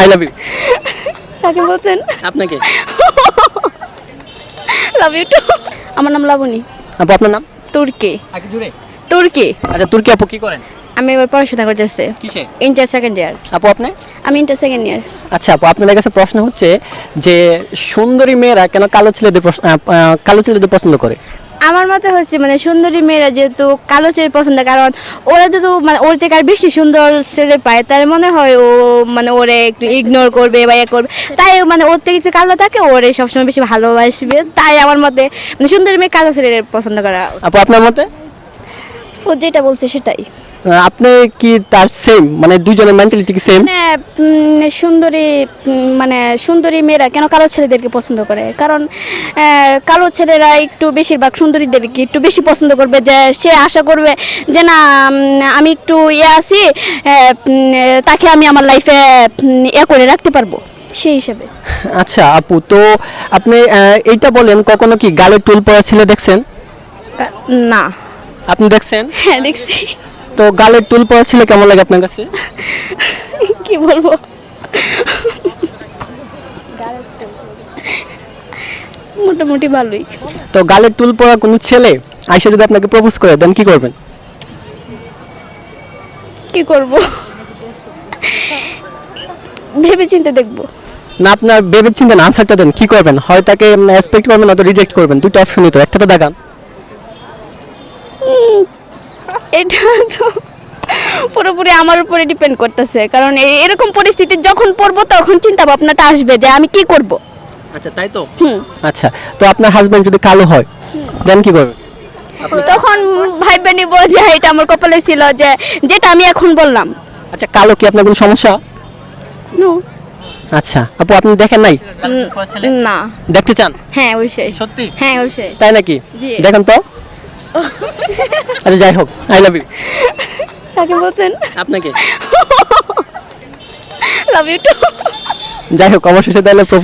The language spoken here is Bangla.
আই লাভ ইউ কাকে বলছেন? আপনাকে। লাভ ইউ টু আমার নাম লাবণী। আপু আপনার নাম? তুর্কি। আগে জুড়ে তুর্কি। আচ্ছা তুর্কি আপু কি করেন? আমি এবার পড়াশোনা করতেছি। কিসে? ইন্টার সেকেন্ড ইয়ার আপু আপনি? আমি ইন্টার সেকেন্ড ইয়ার আচ্ছা আপু আপনাদের কাছে প্রশ্ন হচ্ছে যে সুন্দরী মেয়েরা কেন কালো ছেলেদের কালো ছেলেদের পছন্দ করে? আমার মতে হচ্ছে মানে সুন্দরী মেয়েরা যেহেতু কালো ছেলে পছন্দ কারণ ওরা যেহেতু মানে ওর থেকে আর বেশি সুন্দর ছেলে পায় তার মনে হয় ও মানে ওরে একটু ইগনোর করবে বা ইয়ে করবে। তাই মানে ওর থেকে যে কালো থাকে ওরে সবসময় বেশি ভালোবাসবে। তাই আমার মতে মানে সুন্দরী মেয়ে কালো ছেলে পছন্দ করা আপু আপনার মতে? ও যেটা বলছে সেটাই। আপনি কি তার সেম মানে দুজনের মেন্টালিটি কি সেম মানে সুন্দরী মানে সুন্দরী মেয়েরা কেন কালো ছেলেদেরকে পছন্দ করে? কারণ কালো ছেলেরা একটু বেশিরভাগ সুন্দরীদেরকে একটু বেশি পছন্দ করবে যে সে আশা করবে যে না আমি একটু ইয়ে আছি তাকে আমি আমার লাইফে ইয়ে করে রাখতে পারব সেই হিসেবে। আচ্ছা আপু তো আপনি এইটা বলেন কখনো কি গালে টুল পরা ছেলে দেখছেন? না। আপনি দেখছেন? হ্যাঁ দেখছি। তো গালে টুল পরা ছেলে কেমন লাগে আপনার কাছে? কি বলব? মোটামুটি ভালোই। তো গালে টুল পরা কোনো ছেলে? আইসা যদি আপনাকে প্রপোজ করে দেন কি করবেন? কি করব? ভেবে চিন্তে দেখব। না আপনার ভেবে চিন্তেন আনসারটা দেন কি করবেন? হয় তাকে এক্সপেক্ট করবেন নয়তো রিজেক্ট করবেন? দুটো অপশনই তো একটা তো দেখান এটা তো পুরোপুরি আমার উপরে ডিপেন্ড করতেছে। কারণ এরকম পরিস্থিতি যখন পড়ব তখন চিন্তা ভাবনাটা আসবে যে আমি কি করব। আচ্ছা তাই তো? হুম। আচ্ছা তো আপনার হাজবেন্ড যদি কালো হয় দেন কি করবেন? তখন ভাইবে নিব যে এটা আমার কপালে ছিল যে যেটা আমি এখন বললাম। আচ্ছা কালো কি আপনার কোনো সমস্যা? আচ্ছা আপু আপনি দেখেন নাই? না। দেখতে চান? হ্যাঁ অবশ্যই। সত্যি? হ্যাঁ অবশ্যই। তাই নাকি? জি। দেখেন তো। আচ্ছা যাই হোক আই লাভ ইউ কাকে বলছেন? আপনাকে। লাভ ইউ টু যাই হোক অবশেষে তাহলে